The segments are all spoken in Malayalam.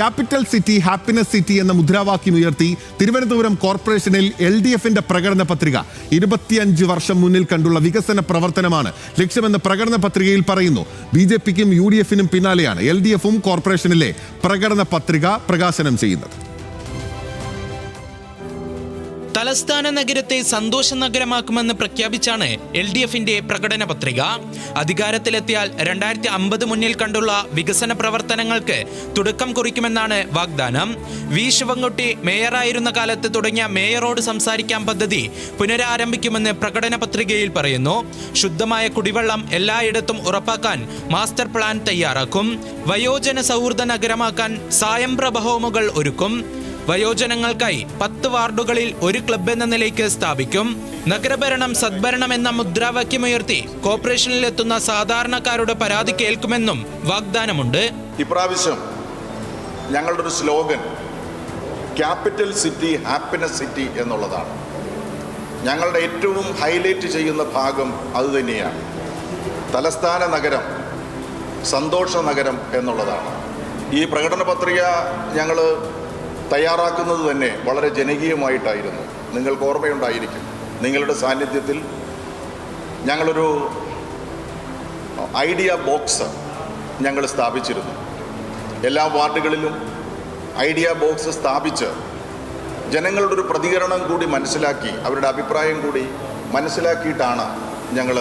ക്യാപിറ്റൽ സിറ്റി ഹാപ്പിനെസ് സിറ്റി എന്ന മുദ്രാവാക്യം ഉയർത്തി തിരുവനന്തപുരം കോർപ്പറേഷനിൽ എൽ ഡി എഫിന്റെ പ്രകടന പത്രിക. ഇരുപത്തിയഞ്ച് വർഷം മുന്നിൽ കണ്ടുള്ള വികസന പ്രവർത്തനമാണ് ലക്ഷ്യമെന്ന പ്രകടന പത്രികയിൽ പറയുന്നു. ബി ജെ പിക്കും യു ഡി എഫിനും പിന്നാലെയാണ് എൽ ഡി എഫും കോർപ്പറേഷനിലെ പ്രകടന പത്രിക പ്രകാശനം ചെയ്യുന്നത്. തലസ്ഥാന നഗരത്തെ സന്തോഷ നഗരമാക്കുമെന്ന് പ്രഖ്യാപിച്ചാണ് എൽ ഡി എഫിന്റെ പ്രകടന പത്രിക. അധികാരത്തിലെത്തിയാൽ രണ്ടായിരത്തി അമ്പത് മുന്നിൽ കണ്ടുള്ള വികസന പ്രവർത്തനങ്ങൾക്ക് തുടക്കം കുറിക്കുമെന്നാണ് വാഗ്ദാനം. വി. ശിവൻകുട്ടി മേയറായിരുന്ന കാലത്ത് തുടങ്ങിയ മേയറോട് സംസാരിക്കാൻ പദ്ധതി പുനരാരംഭിക്കുമെന്ന് പ്രകടന പത്രികയിൽ പറയുന്നു. ശുദ്ധമായ കുടിവെള്ളം എല്ലായിടത്തും ഉറപ്പാക്കാൻ മാസ്റ്റർ പ്ലാൻ തയ്യാറാക്കും. വയോജന സൗഹൃദ നഗരമാക്കാൻ സായംപ്രഭ ഹോമുകൾ ഒരുക്കും. വയോജനങ്ങൾക്കായി പത്ത് വാർഡുകളിൽ ഒരു ക്ലബ് എന്ന നിലയ്ക്ക് സ്ഥാപിക്കും. നഗരഭരണം സദ്ഭരണം എന്ന മുദ്രാവാക്യമുയർത്തി കോർപ്പറേഷനിലെത്തുന്ന സാധാരണക്കാരുടെ പരാതി കേൾക്കുമെന്നും വാഗ്ദാനമുണ്ട്. ഇപ്രാവശ്യം ഞങ്ങളുടെ ഒരു slogan capital city happiness city എന്നുള്ളതാണ്. ഞങ്ങളുടെ ഏറ്റവും ഹൈലൈറ്റ് ചെയ്യുന്ന ഭാഗം അതുതന്നെയാണ് തലസ്ഥാന നഗരം സന്തോഷ നഗരം എന്നുള്ളതാണ്. ഈ പ്രകടന പത്രിക ഞങ്ങൾ തയ്യാറാക്കുന്നത് തന്നെ വളരെ ജനകീയമായിട്ടായിരുന്നു. നിങ്ങൾക്ക് ഓർമ്മയുണ്ടായിരിക്കും. നിങ്ങളുടെ സാന്നിധ്യത്തിൽ ഞങ്ങളൊരു ഐഡിയ ബോക്സ് ഞങ്ങൾ സ്ഥാപിച്ചിരുന്നു. എല്ലാ വാർഡുകളിലും ഐഡിയ ബോക്സ് സ്ഥാപിച്ച് ജനങ്ങളുടെ ഒരു പ്രതികരണം കൂടി മനസ്സിലാക്കി അവരുടെ അഭിപ്രായം കൂടി മനസ്സിലാക്കിയിട്ടാണ് ഞങ്ങൾ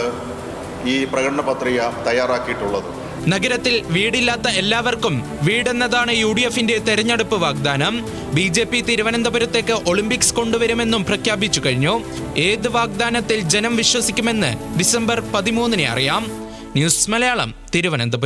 ഈ പ്രകടന പത്രിക തയ്യാറാക്കിയിട്ടുള്ളത്. നഗരത്തിൽ വീടില്ലാത്ത എല്ലാവർക്കും വീടെന്നതാണ് യു ഡി എഫിന്റെ തെരഞ്ഞെടുപ്പ് വാഗ്ദാനം. ബി ജെ പി തിരുവനന്തപുരത്തേക്ക് ഒളിമ്പിക്സ് കൊണ്ടുവരുമെന്നും പ്രഖ്യാപിച്ചു കഴിഞ്ഞു. ഏത് വാഗ്ദാനത്തിൽ ജനം വിശ്വസിക്കുമെന്ന് ഡിസംബർ പതിമൂന്നിന് അറിയാം. ന്യൂസ് മലയാളം തിരുവനന്തപുരം.